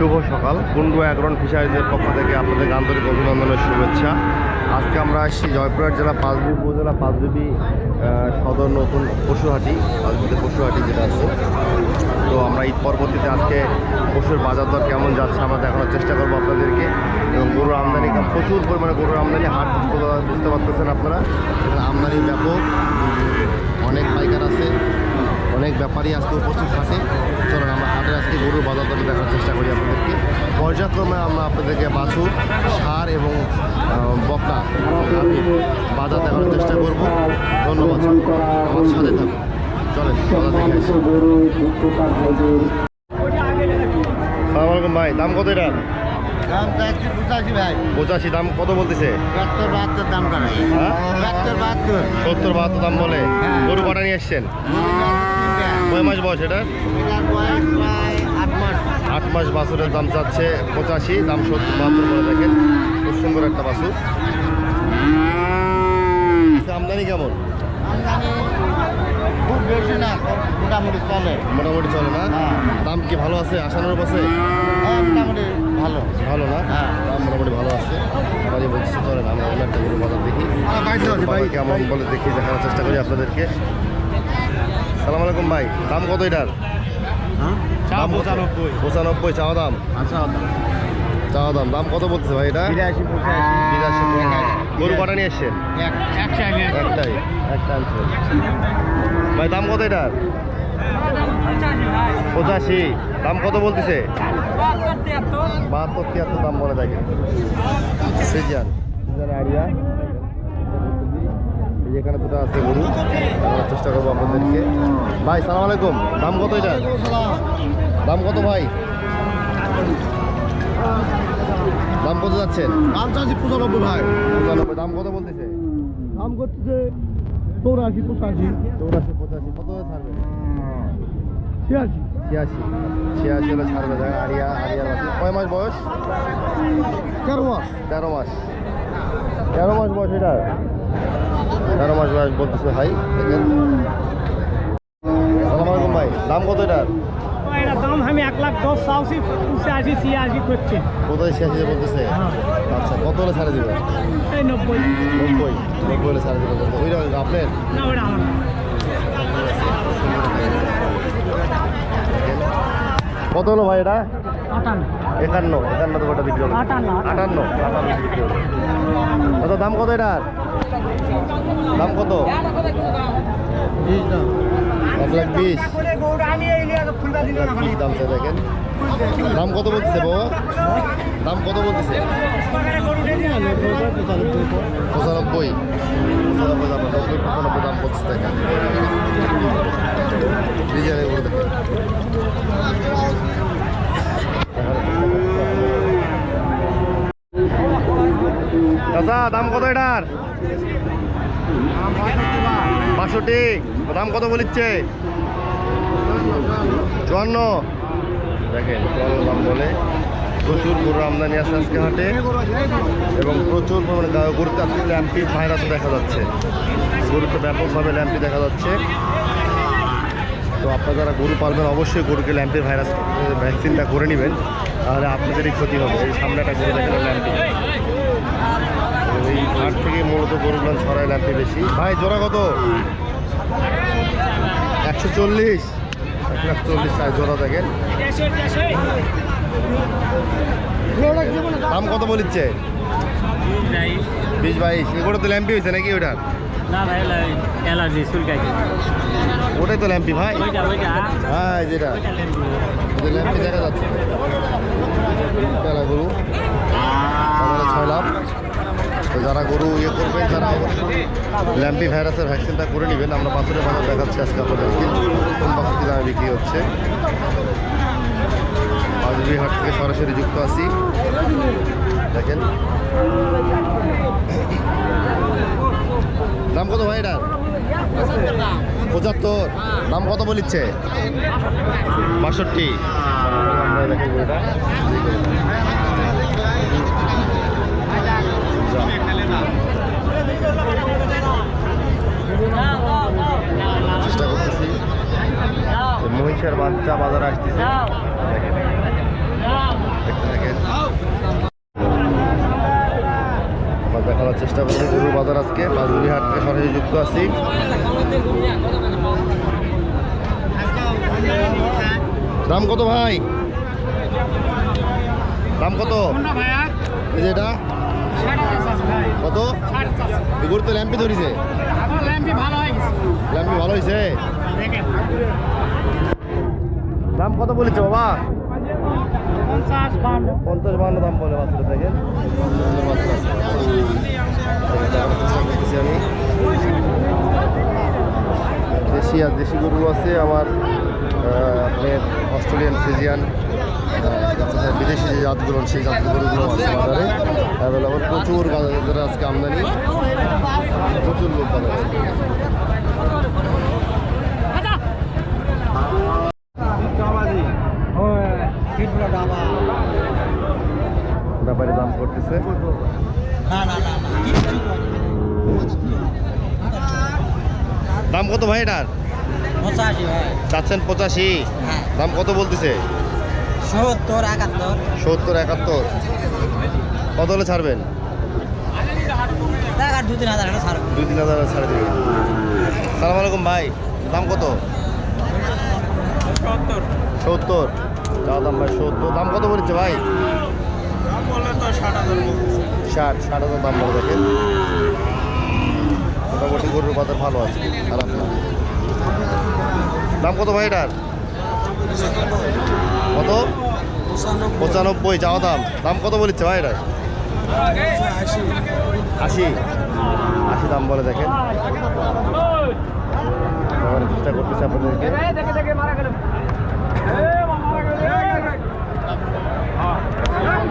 শুভ সকাল। কুন্ডু অ্যাগ্রন ফিশারিজের পক্ষ থেকে আপনাদের আন্তরিক অভিনন্দনের শুভেচ্ছা। আজকে আমরা আসছি জয়পুরহাট জেলা পাঁচবিবি উপজেলা পাঁচবিবি আহ, সদর নতুন পশুহাটি পাঁচবিতে পশুহাটি যেটা আছে। তো আমরা ঈদ পরবর্তীতে আজকে পশুর বাজার দর কেমন যাচ্ছে আমরা দেখানোর চেষ্টা করব আপনাদেরকে। এবং গরুর আমদানি প্রচুর পরিমাণে গরুর আমদানি, হাট বুঝতে- পারতেছেন আপনারা। আমদানি ব্যাপক। অনেক পাইকার আছে, অনেক ব্যাপারী আজকে উপস্থিত থাকে। চলুন আমরা হাটের আজকে গরুর বাজার দর দেখার চেষ্টা করি আপনাদেরকে। পর্যায়ক্রমে আমরা আপনাদেরকে বাছুর সার এবং গাভীর বাজার দেখানোর চেষ্টা করব। ধন্যবাদ আমার সাথে থাকুন। চলেন বাজার দেখে আসি। সালাম আলাইকুম ভাই দাম কত এটা দাম চাচ্ছি পঁচাশি ভাই। পঁচাশি দাম কত বলতেছে? বাহাত্তর বাহাত্তর দাম হ্যাঁ? বাহাত্তর বাহাত্তর। সত্তর বাহাত্তর দাম বলে। হ্যাঁ। গরু কটা নিয়ে এসছেন কয় মাস বয়স এটা আট মাস বাছুরের দাম চাচ্ছে পঁচাশি দাম সত্তর বাহাত্তর করে দেখেন। খুব সুন্দর একটা বাছুর আজকে আমদানি কেমন আমদানি খুব বেশি না মোটামুটি চলে। মোটামুটি চলে না? হ্যাঁ। দাম কি ভালো আছে? আসানোর পাশে হ্যাঁ মোটামুটি ভালো। ভালো না? হ্যাঁ। দাম মোটামুটি ভালো আছে। বাড়ি বলছি চলেন আমরা অন্য একটা গরু বাজার দেখি। বাজার কেমন বলে দেখি দেখানোর চেষ্টা করি আপনাদেরকে। সালাম আলাইকুম ভাই দাম কত এটার? দাম পঁচানব্বই। পঁচানব্বই চাওয়া দাম? আচ্ছা চাওয়া দাম দাম কত বলতেছে ভাই এটা? বিরাশি বিরাশি গরু কটা নিয়ে এসছেন? এক একটাই একটা আনছেন। ভাই দাম কত এটার? পঁচাশি। দাম কত বলতেছে? বাহাত্তর তিয়াত্তর দাম বলে থাকে সিজন সিজন আইডিয়া এই এখানে দুটো আছে গরু দেখানোর চেষ্টা করব আপনাদেরকে। ভাই সালাম আলাইকুম। দাম কত এটা দাম কত ভাই? দাম কত যাচ্ছেন দাম চাচ্ছি পঁচানব্বই ভাই। পঁচানব্বই দাম কত বলতেছে? দাম করতেছে চৌরাশি পঁচাশি। চৌরাশি পঁচাশি কত ছাড়বে? ছিয়াশি। ছিয়াশি ছিয়াশি হলে ছাড়বে দেখ আরিয়া আরিয়ার আছে কয় মাস বয়স? তেরো মাস। তেরো মাস। তেরো মাস বয়স এটা? তেরো মাস বয়স বলতেছে ভাই দেখেন। সালাম আলাইকুম ভাই দাম কত এটার? এটা দাম আমি এক লাখ দশ চাওছি পঁচাশি ছিয়াশি করছে। কোথায় ছিয়াশি বলতেছে? আচ্ছা কত হলে ছাড়ে দিবে? এই নব্বই। নব্বই। নব্বই হলে ছাড়ে দিবে বলতে ওইটা আপনার? না ওটা আমার কত হলো ভাই এটা? আটান্ন। একান্ন। একান্ন তো কটা বিক্রি আটান্ন, আটান্ন। আটান্ন। বিক্রি হলো। কত দাম কত এটার? দাম কত? এক লাখ বিশ। বিশ দাম দেখেন দাম কত বলতেছে বাবা? দাম কত বলতেছে? পঁচানব্বই। পঁচানব্বই দাম নব্বই দাম চাচা, দাম কত এটার? বাষট্টি। দাম কত বলিচ্ছে? চুয়ান্ন। দেখেন, চুয়ান্ন দাম বলে প্রচুর গরুর আমদানি আছে আজকে হাটে। এবং প্রচুর পরিমাণে গরুতে আজকে ল্যাম্পি ভাইরাসও দেখা যাচ্ছে। গরুতে ব্যাপকভাবে ল্যাম্পি দেখা যাচ্ছে। তো আপনারা যারা গরু পালবেন, অবশ্যই গরুকে ল্যাম্পি ভাইরাস, ভ্যাকসিনটা করে নেবেন। তাহলে আপনাদেরই ক্ষতি হবে। এই সামনে একটা দেখেন ল্যাম্পি। এই হাট থেকে মূলত গরুগুলো ছড়ায় ল্যাম্পি বেশি। ভাই, জোড়া কত? একশো চল্লিশ। এক লাখ চল্লিশ সাইজ জোড়া দেখেন দাম কত বলিচ্ছে? বিশ বাইশ। এগুলো তো ল্যাম্পি হয়েছে নাকি ওটা না ভাই অ্যালার্জি চুলকাইছে ওটাই তো ল্যাম্পি ভাই। ওইটা হ্যাঁ? যেটা। ল্যাম্পি দেখা যাচ্ছে। গরু ছয় লাভ। তো যারা গরু ইয়ে করবেন তারা অবশ্যই ল্যাম্পি ভাইরাসের ভ্যাকসিনটা করে নেবেন, আমরা পাথরের বাজার দেখাচ্ছি আজকে আপনাদেরকে, কোন পাথর কি দামে বিক্রি হচ্ছে। আজবি হাট থেকে সরাসরি যুক্ত আছি। দেখেন। দাম কত ভাই এটার? পঁচাত্তর। দাম কত বলিচ্ছে? বাষট্টি আমরা দেখি গরুটা। চেষ্টা করতেছি। মহিষের বাচ্চা বাজারে আসতেছে। গরুর বাজার আজকে। আছি। দাম কত ভাই? দাম কত? কত? গরু ল্যাম্পি ধরেছে? ল্যাম্পি ভালো ল্যাম্পি ভালো হয়েছে? দাম কত বলেছে বাবা? পঞ্চাশ বান্ন। দাম বলে দেখেন। করতেছি আমি দেশি আর দেশি গরু আছে আমার আপনার অস্ট্রেলিয়ান ফিজিয়ান বিদেশি যে জাতগুলো, সেই জাত গরুগুলো আছে বাজারে অ্যাভেলেবল। প্রচুর বাজারে আজকে আমদানি। প্রচুর লোক ব্যাপারে দাম করতেছে। দাম কত ভাই এটার? চাচ্ছেন পঁচাশি? হ্যাঁ। দাম কত বলতেছে? সত্তর একাত্তর। সত্তর একাত্তর। কত হলে ছাড়বেন? দু তিন হাজার দুই তিন হাজার ছাড়ে দেবেন। সালাম আলাইকুম ভাই দাম কত? সত্তর। চা দাম ভাই সত্তর। দাম কত বলেছে ভাই? দাম বললে তো ষাট হাজার ষাট ষাট হাজার দাম বলে দেখেন। মোটামুটি গরুর বাজার ভালো আছে খারাপ না। দাম কত ভাই এটার? কত? পঁচানব্বই চাওয়া দাম। দাম কত বলেছে ভাই এটার? আশি। আশি দাম বলে দেখেন। চেষ্টা করতেছে আপনাদেরকে।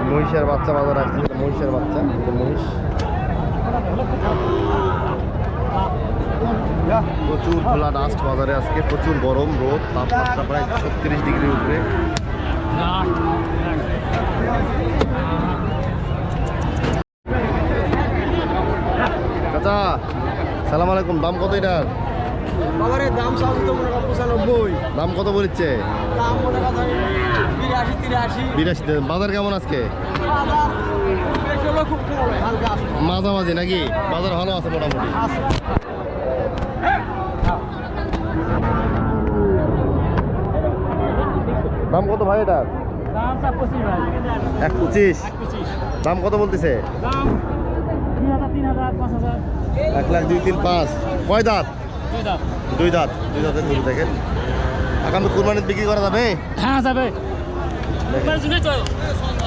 মহিষের বাচ্চা বাজার আসছে মহিষের বাচ্চা মহিষ। প্রচুর খোলা ডাস্ট বাজারে আজকে প্রচুর গরম রোদ তাপমাত্রা প্রায় ছত্রিশ ডিগ্রির উপরে। চাচা সালাম আলাইকুম দাম কত এটার? বাবারে দাম পঁচানব্বই। কত বিরাশি বাজার কেমন আজকে? মাঝামাঝি নাকি? বাজার ভালো আছে মোটামুটি। দাম কত ভাই এটার? এক পঁচিশ? দাম কত বলতেছে? পাঁচ এক লাখ দুই তিন পাঁচ। কয় দাঁত? দুই দাঁত। দুই দাঁতের গরু দেখেন। আগামী কুরবানির বিক্রি করা যাবে? হ্যাঁ যাবে।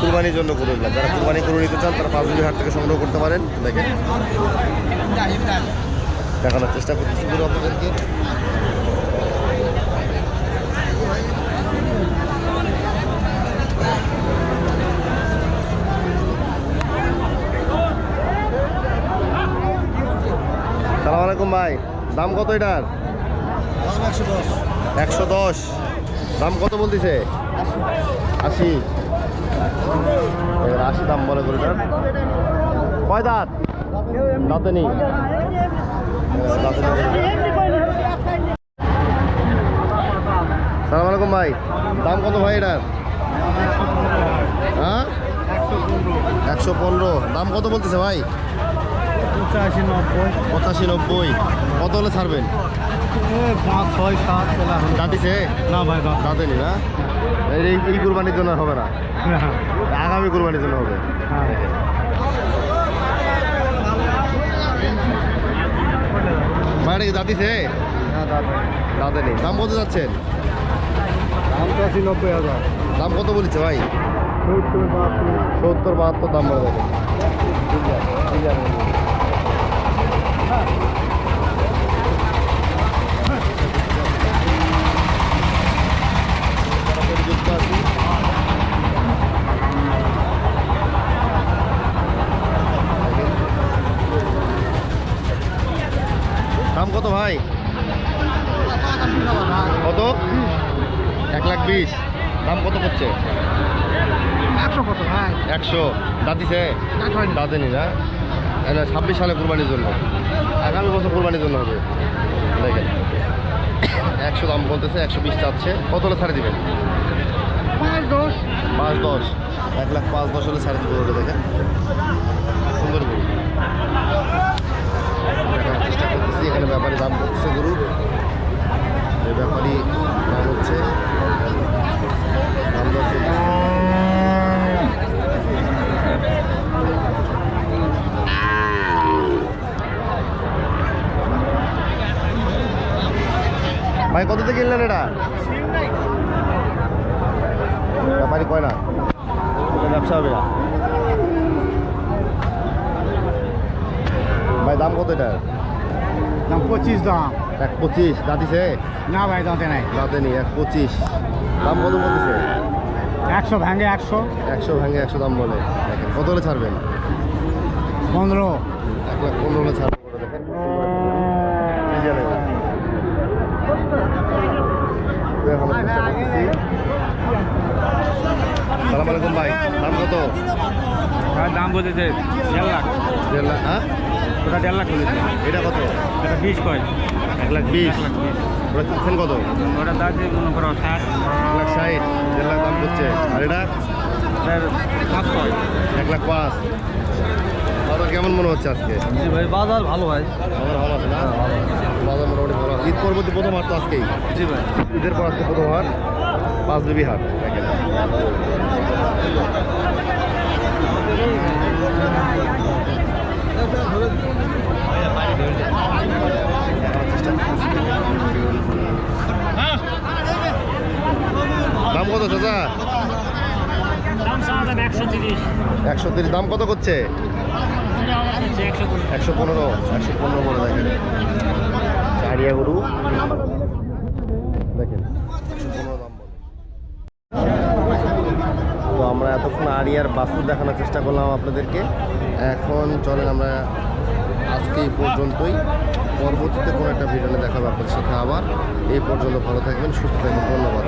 কুরবানির জন্য এগুলো। যারা কুরবানি গরু নিতে চান তারা পাঁচগুলি হাট থেকে সংগ্রহ করতে পারেন। দেখেন। দেখানোর চেষ্টা করতেছি। আপনাদেরকে। সালাম আলাইকুম ভাই। দাম কত এটার? একশো দশ। দাম কত বলতেছে? আশি। আশি দাম বলে গরুটার কয় দাঁত? দাঁতে নেই। সালাম আলাইকুম ভাই। দাম কত ভাই এটার? হ্যাঁ? একশো পনেরো। দাম কত বলতেছে ভাই? পঁচাশি নব্বই। পঁচাশি নব্বই। কত হলে ছাড়বেন? পাঁচ ছয় সাত দাঁতিছে না ভাই দাম দাঁতে নি? এই কুরবানির জন্য হবে না? আগামী কুরবানির জন্য হবে? বাইরে কি দাঁতিছে? দাঁতে। নেই দাম কত যাচ্ছেন? দাম তো নব্বই হাজার। দাম কত বলেছে ভাই? সত্তর বাহাত্তর। দাম বলে ঠিক আছে ঠিক আছি দাম কত ভাই? কত? এক লাখ বিশ। দাম কত করছে? একশো কত ভাই? একশো। দাঁতিছে দাঁতেনি না? ছাব্বিশ সালে কুরবানির জন্য। আগামী বছর কুরবানির জন্য হবে। দেখেন। একশো দাম বলতেছে একশো বিশ চাচ্ছে। কত হলে ছাড়ে দিবেন? পাঁচ দশ। পাঁচ দশ। এক লাখ পাঁচ দশ হলে ছাড়ে দেবো ওটা দেখেন। সুন্দর গরু। দেখার চেষ্টা করতেছি এখানে ব্যাপারী দাম করতেছে গরু। এই ব্যাপারী দাম হচ্ছে দাম ভাই কত থেকে কিনলেন এটা? ব্যাপারই কয় না। ব্যবসা হবে না। ভাই দাম কত এটা দাম পঁচিশ দাম। এক পঁচিশ দাঁতিছে না ভাই দাঁতে নাই। দাঁতে নেই এক পঁচিশ। দাম কত বলতেছে? একশো ভাঙে একশো। একশো ভাঙে একশো দাম বলে। দেখেন কত হলে ছাড়বেন? পনেরো। এক লাখ পনেরো হলে ছাড়বেন ওটা দেখেন ডিজাইনের গরু। দেখানোর চেষ্টা করতেছি। আলাইকুম ভাই দাম কত? দাম বলতেছে দেড় লাখ। দেড় লাখ হ্যাঁ? ওটা দেড় লাখ বলেছে। এটা কত? এটা বিশ কয়? এক লাখ বিশ। ওটা কিনছেন কত? ওটা দাঁড়িয়ে মনে করো ষাট। এক লাখ ষাট দেড় লাখ দাম করছে আর এটা? পাঁচ কয়। এক লাখ পাঁচ। বাজার কেমন মনে হচ্ছে আজকে? জি ভাই বাজার ভালো ভাই। বাজার ভালো আছে না? বাজার মোটামুটি ভালো। আছে। ঈদ পরবর্তী প্রথম হাট তো আজকেই। জি ভাই। ঈদের পর আজকে প্রথম হাট। পাঁচ দেবী হাট দাম কত চাচা? একশো তিরিশ। দাম কত করছে? একশো পনেরো একশো পনেরো বলে দেখেন। গরু। দেখেন একশো পনেরো দাম বলে তো আমরা এতক্ষণ আরিয়ার বাসুর দেখানোর চেষ্টা করলাম আপনাদেরকে। এখন চলেন আমরা আজকে এই পর্যন্তই। পরবর্তীতে কোনো একটা ভিডিও দেখাবো আপনাদের সাথে আবার। এই পর্যন্ত ভালো থাকবেন, সুস্থ থাকবেন, ধন্যবাদ